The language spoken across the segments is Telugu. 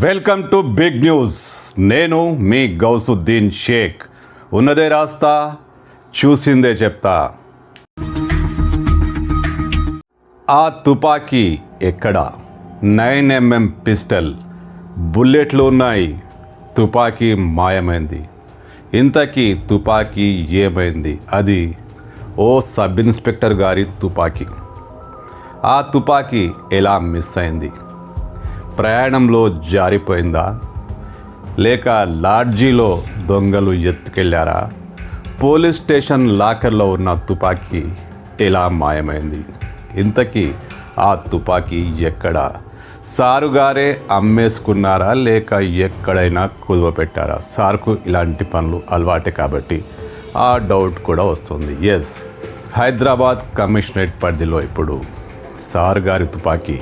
Welcome to big news. నేను మీ గౌసుద్దీన్ షేక్. ఉన్నదే రాస్తా చూసిందే చెప్తా. ఆ తుపాకీ ఎక్కడ? Nine MM pistol. బుల్లెట్లు ఉన్నాయి. తుపాకీ మాయమైంది. ఇంతకీ తుపాకీ ఏమైంది? అది ఓ సబ్ ఇన్స్పెక్టర్ గారి తుపాకీ. ఆ తుపాకీ ఎలా మిస్ అయింది? ప్రయాణంలో జారిపోయిందా? లేక లాడ్జీలో దొంగలు ఎత్తుకెళ్ళారా? పోలీస్ స్టేషన్ లాకర్లో ఉన్న తుపాకీ ఎలా మాయమైంది? ఇంతకీ ఆ తుపాకీ ఎక్కడ? సారుగారే అమ్మేసుకున్నారా? లేక ఎక్కడైనా కుదువ పెట్టారా? సార్కు ఇలాంటి పనులు అలవాటే కాబట్టి ఆ డౌట్ కూడా వస్తుంది. ఎస్ హైదరాబాద్ కమిషనరేట్ పరిధిలో ఇప్పుడు సార్ గారి తుపాకీ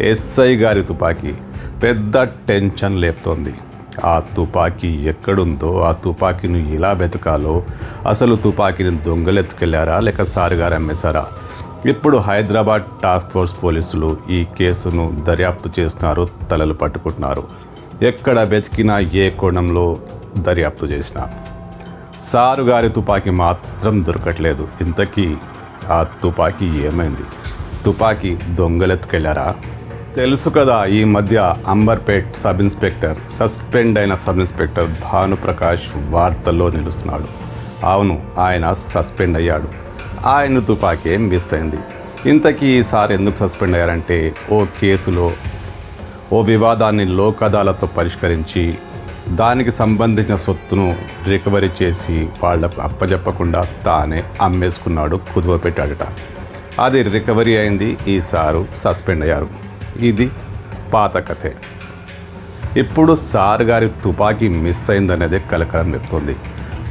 ఎస్ఐ గారి తుపాకీ. పెద్ద టెన్షన్ లేపుతోంది. ఆ తుపాకీ ఎక్కడుందో ఆ తుపాకీని ఎలా బెతకాలో అసలు తుపాకీని దొంగలెత్తుకెళ్ళారా లేక సార్ గారు అమ్మేశారా? ఇప్పుడు హైదరాబాద్ టాస్క్ ఫోర్స్ పోలీసులు ఈ కేసును దర్యాప్తు చేస్తున్నారు తలలు పట్టుకుంటున్నారు. ఎక్కడ వెతికినా ఏ కోణంలో దర్యాప్తు చేసినా. సారు గారి తుపాకీ మాత్రం దొరకట్లేదు. ఇంతకీ ఆ తుపాకీ ఏమైంది? తుపాకీ దొంగలెత్తుకెళ్ళారా? తెలుసు కదా ఈ మధ్య అంబర్పేట్ సబ్ ఇన్స్పెక్టర్ సస్పెండ్ అయిన సబ్ ఇన్స్పెక్టర్ భానుప్రకాష్ వార్తల్లో నిలుస్తున్నాడు. అవును ఆయన సస్పెండ్ అయ్యాడు. ఆయన తుపాకే మిస్ అయింది. ఇంతకీ ఈసారి ఎందుకు సస్పెండ్ అయ్యారంటే ఓ కేసులో ఓ వివాదాన్ని లోక్ అదాలత్తో పరిష్కరించి దానికి సంబంధించిన సొత్తును రికవరీ చేసి వాళ్ళకు అప్పజెప్పకుండా తానే అమ్మేసుకున్నాడు కుదువ పెట్టాడట. అది రికవరీ అయింది ఈసారు సస్పెండ్ అయ్యారు. ఇది పాత కథే. ఇప్పుడు సార్ గారి తుపాకీ మిస్ అయిందనేదే కలకలం చెప్తుంది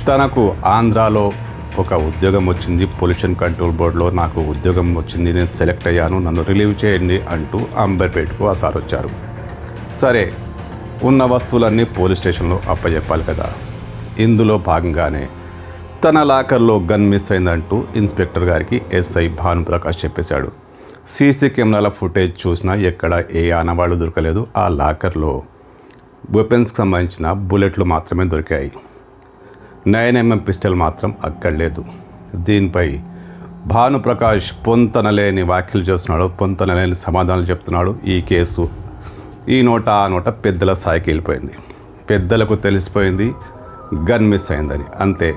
తనకు ఆంధ్రాలో ఒక ఉద్యోగం వచ్చింది పొల్యూషన్ కంట్రోల్ బోర్డులో నాకు ఉద్యోగం వచ్చింది నేను సెలెక్ట్ అయ్యాను నన్ను రిలీవ్ చేయండి అంటూ అంబర్పేటకు ఆ సార్ వచ్చారు. సరే ఉన్న వస్తువులన్నీ పోలీస్ స్టేషన్లో అప్పచెప్పాలి కదా. ఇందులో భాగంగానే తన లాకర్లో గన్ మిస్ అయిందంటూ ఇన్స్పెక్టర్ గారికి ఎస్ఐ భానుప్రకాష్ చెప్పేశాడు. సీసీ కెమెరాల ఫుటేజ్ చూసినా ఎక్కడ ఏ ఆనవాళ్ళు దొరకలేదు. ఆ లాకర్లో వెపన్స్కి సంబంధించిన బుల్లెట్లు మాత్రమే దొరికాయి. నైన్ ఎంఎం పిస్టల్ మాత్రం అక్కడ లేదు. దీనిపై భానుప్రకాష్ పొంతనలేని వ్యాఖ్యలు చేస్తున్నాడు. పొంతనలేని సమాధానాలు చెప్తున్నాడు. ఈ కేసు ఈ నోట ఆ నోట పెద్దల స్థాయికి వెళ్ళిపోయింది. పెద్దలకు తెలిసిపోయింది గన్ మిస్ అయిందని. అంతే.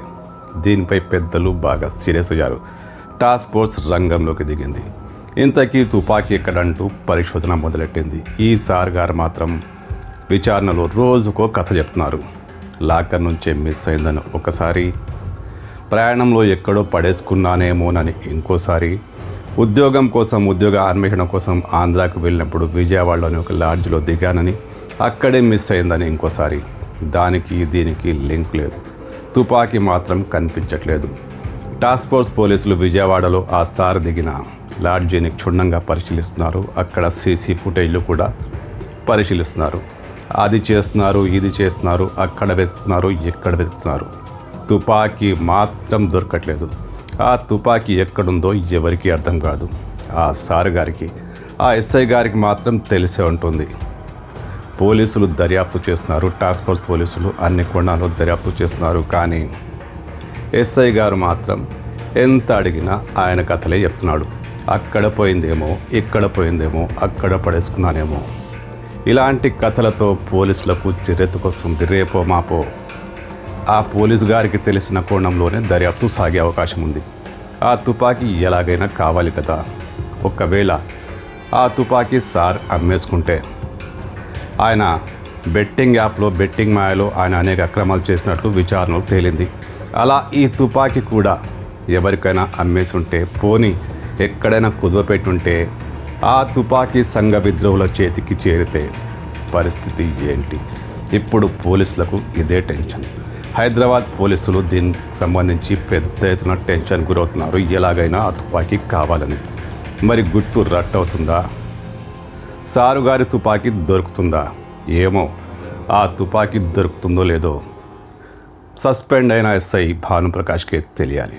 దీనిపై పెద్దలు బాగా సీరియస్ అయ్యారు. టాస్క్ ఫోర్స్ రంగంలోకి దిగింది. ఇంతకీ తుపాకీ ఎక్కడంటూ పరిశోధన మొదలెట్టింది. ఈ సార్ గారు మాత్రం విచారణలో రోజుకో కథ చెప్తున్నారు. లాకర్ నుంచే మిస్ అయిందని ఒకసారి ప్రయాణంలో ఎక్కడో పడేసుకున్నానేమోనని ఇంకోసారి ఉద్యోగం కోసం ఉద్యోగ అన్వేషణ కోసం ఆంధ్రాకు వెళ్ళినప్పుడు విజయవాడలోని ఒక లాడ్జ్లో దిగానని అక్కడే మిస్ అయిందని ఇంకోసారి. దానికి దీనికి లింక్ లేదు. తుపాకీ మాత్రం కనిపించట్లేదు. టాస్క్ ఫోర్స్ పోలీసులు విజయవాడలో ఆ సార్ దిగిన లాడ్జీని క్షుణ్ణంగా పరిశీలిస్తున్నారు. అక్కడ సీసీ ఫుటేజ్లు కూడా పరిశీలిస్తున్నారు. అది చేస్తున్నారు ఇది చేస్తున్నారు అక్కడ వెతున్నారు ఎక్కడ వెతున్నారు తుపాకీ మాత్రం దొరకట్లేదు. ఆ తుపాకీ ఎక్కడుందో ఎవరికీ అర్థం కాదు. ఆ సార్ గారికి ఆ ఎస్ఐ గారికి మాత్రం తెలిసే ఉంటుంది. పోలీసులు దర్యాప్తు చేస్తున్నారు టాస్క్ ఫోర్స్ పోలీసులు అన్ని కోణాలు దర్యాప్తు చేస్తున్నారు. కానీ ఎస్ఐ గారు మాత్రం ఎంత అడిగినా ఆయన కథలే చెప్తున్నాడు. అక్కడ పోయిందేమో ఇక్కడ పోయిందేమో అక్కడ పడేసుకున్నానేమో. ఇలాంటి కథలతో పోలీసులకు చిరెత్తుకొస్తుంది రేపో మాపో. ఆ పోలీసు గారికి తెలిసిన కోణంలోనే దర్యాప్తు సాగే అవకాశం ఉంది. ఆ తుపాకీ ఎలాగైనా కావాలి కదా. ఒకవేళ ఆ తుపాకీ సార్ అమ్మేసుకుంటే. ఆయన బెట్టింగ్ యాప్లో బెట్టింగ్ మాయలో ఆయన అనేక అక్రమాలు చేసినట్లు విచారణలు తేలింది. అలా ఈ తుపాకీ కూడా ఎవరికైనా అమ్మేసుంటే పోని ఎక్కడైనా కుదవపెట్టుంటే ఆ తుపాకీ సంఘ విద్రోహుల చేతికి చేరితే పరిస్థితి ఏంటి? ఇప్పుడు పోలీసులకు ఇదే టెన్షన్. హైదరాబాద్ పోలీసులు దీనికి సంబంధించి పెద్ద ఎత్తున టెన్షన్ గురవుతున్నారు. ఎలాగైనా ఆ తుపాకీ కావాలని. మరి గుట్టు రట్టవుతుందా? సారుగారి తుపాకీ దొరుకుతుందా? ఏమో. ఆ తుపాకీ దొరుకుతుందో లేదో సస్పెండ్ అయిన ఎస్ఐ భానుప్రకాష్కే తెలియాలి